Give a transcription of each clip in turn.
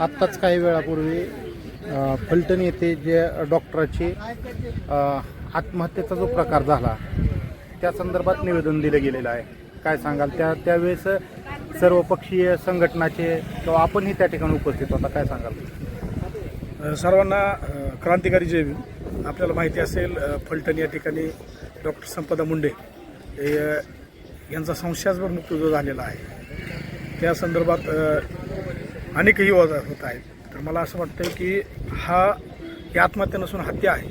आत्ताच काही वेळापूर्वी फलटण येथे जे डॉक्टराची आत्महत्येचा जो प्रकार झाला त्या संदर्भात निवेदन दिलं गेलेलं आहे. काय सांगाल? त्या त्यावेळेस सर्वपक्षीय संघटनाचे किंवा आपणही त्या ठिकाणी उपस्थित होता काय सांगाल? सर्वांना क्रांतिकारी जय आपल्याला माहिती असेल फलटण या ठिकाणी डॉक्टर संपदा मुंडे यांचा संशयास्पद मृत्यू झालेला आहे. त्या संदर्भात अनेकही वजा होत आहेत. तर मला असं वाटतं की हा ही आत्महत्या नसून हत्या आहे.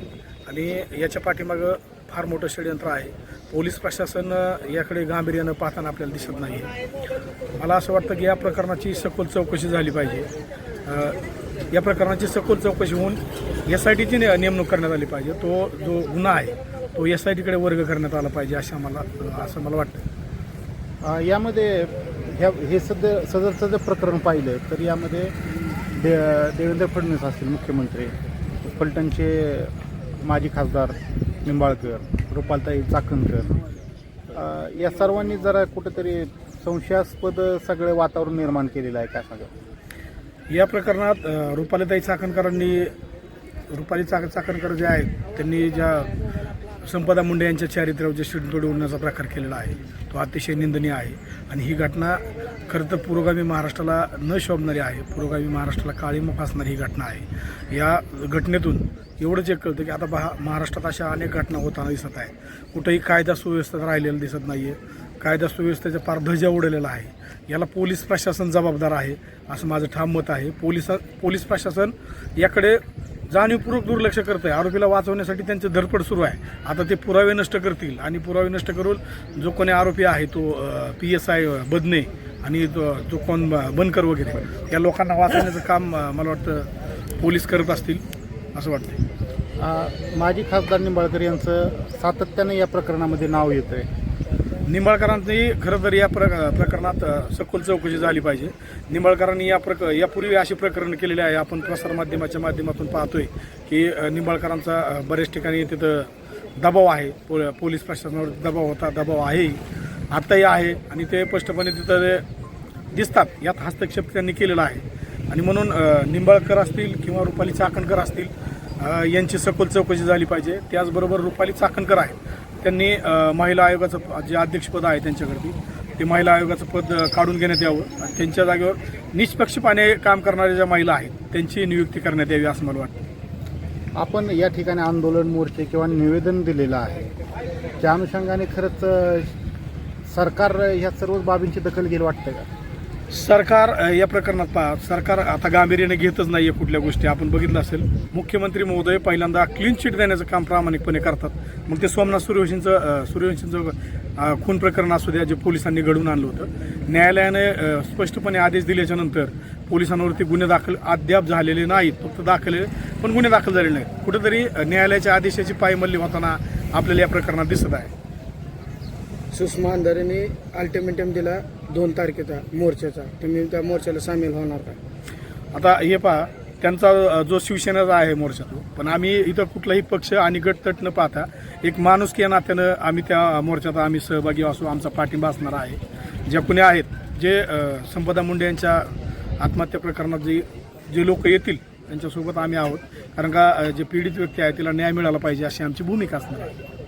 आणि याच्या पाठीमागं फार मोठं षडयंत्र आहे. पोलीस प्रशासन याकडे गांभीर्यानं पाहताना आपल्याला दिसत नाही आहे मला असं वाटतं की या प्रकरणाची सखोल चौकशी झाली पाहिजे. या प्रकरणाची सखोल चौकशी होऊन एस आय टीची नेमणूक करण्यात आली पाहिजे. तो जो गुन्हा आहे तो एस आय टीकडे वर्ग करण्यात आला पाहिजे असं मला असं मला वाटतं यामध्ये ह्या हे सध्या सदरचं जर प्रकरण पाहिलं तर यामध्ये दे देवेंद्र फडणवीस असतील मुख्यमंत्री फलटणचे माजी खासदार निंबाळकर रुपालताई चाकणकर. या सर्वांनी जरा कुठेतरी संशयास्पद सगळं वातावरण निर्माण केलेलं आहे का सगळं? या प्रकरणात रुपालीताई चाकणकरांनी रुपाली चाक चाकणकर जे आहेत त्यांनी ज्या संपदा मुंडे यांच्या चारित्र्यावर जे शिडतोडी उडण्याचा प्रकार केलेला आहे तो अतिशय निंदनीय आहे. आणि ही घटना खरं तर पुरोगामी महाराष्ट्राला न शोभणारी आहे. पुरोगामी महाराष्ट्राला काळीमुख असणारी ही घटना आहे. या घटनेतून एवढंच एक कळतं की आता बहा महाराष्ट्रात अशा अनेक घटना होताना दिसत आहे कुठेही कायदा सुव्यवस्थेत राहिलेलं दिसत नाही आहे कायदा सुव्यवस्थेचा पार ध्वजा उडलेला आहे. याला पोलीस प्रशासन जबाबदार आहे असं माझं ठाम मत आहे. पोलीस पोलीस प्रशासन याकडे जाणीवपूर्वक दुर्लक्ष करत आहे आरोपीला वाचवण्यासाठी त्यांची धडपड सुरू आहे. आता ते पुरावे नष्ट करतील आणि पुरावे नष्ट करून जो कोणी आरोपी आहे तो पी एस आय बदने आणि जो कोण ब- बनकर वगैरे या लोकांना वाचवण्याचं काम मला वाटतं पोलीस करत असतील असं वाटतं माजी खासदार निंबाळकर यांचं सातत्यानं या प्रकरणामध्ये नाव येतं आहे निंबाळकरांनी खरं तर या प्र प्रकरणात सखोल चौकशी झाली पाहिजे. निंबाळकरांनी या प्रक यापूर्वी अशी प्रकरण केलेली आहे. आपण प्रसारमाध्यमाच्या माध्यमातून पाहतोय की निंबाळकरांचा बऱ्याच ठिकाणी तिथं दबाव आहे. पो पोलीस प्रशासनावर दबाव होता दबाव आहे. आत्ताही आहे आणि ते स्पष्टपणे तिथं दिसतात. यात हस्तक्षेप त्यांनी केलेला आहे. आणि म्हणून निंबाळकर असतील किंवा रुपाली चाकणकर असतील यांची सखोल चौकशी झाली पाहिजे. त्याचबरोबर रुपाली चाकणकर आहेत. त्यांनी महिला आयोगाचं जे अध्यक्षपद आहे त्यांच्याकडती ते महिला आयोगाचं पद काढून घेण्यात यावं आणि त्यांच्या जागेवर निष्पक्षपाने काम करणाऱ्या ज्या महिला आहेत त्यांची नियुक्ती करण्यात यावी असं मला वाटतं. आपण या ठिकाणी आंदोलन मोर्चे किंवा निवेदन दिलेलं आहे. त्या अनुषंगाने खरंच सरकार ह्या सर्व बाबींची दखल घेईल वाटतं का? सरकार या प्रकरणात पहा सरकार आता गांभीर्याने घेतच नाहीये कुठल्या गोष्टी. आपण बघितलं असेल मुख्यमंत्री महोदय पहिल्यांदा क्लीन चिट देण्याचं काम प्रामाणिकपणे करतात. मग ते सोमनाथ सूर्यवंशींचं सूर्यवंशींचं खून प्रकरण असू द्या जे पोलिसांनी घडवून आणलं होतं. न्यायालयाने स्पष्टपणे आदेश दिल्याच्यानंतर पोलिसांवरती गुन्हे दाखल अद्याप झालेले नाहीत फक्त दाखल पण गुन्हे दाखल झालेले नाहीत. कुठेतरी न्यायालयाच्या आदेशाची पायमल्ली होताना आपल्याला या प्रकरणात दिसत आहे. सुषमा अंधारेने अल्टिमेटम दिला दोन तारखेचा मोर्चाचा. तुम्ही त्या मोर्चाला सामील होणार का? आता हे पहा त्यांचा जो शिवसेनेचा आहे मोर्चा तो पण आम्ही इथं कुठलाही पक्ष आणि गटतट न पाहता एक माणूस या नात्यानं आम्ही त्या मोर्चात आम्ही सहभागी असू आमचा पाठिंबा असणार आहे. ज्या कुणी आहेत जे संपदा मुंडे यांच्या आत्महत्या प्रकरणात जे जे लोक येतील त्यांच्यासोबत आम्ही आहोत. कारण का जे पीडित व्यक्ती आहे तिला न्याय मिळाला पाहिजे अशी आमची भूमिका असणार आहे.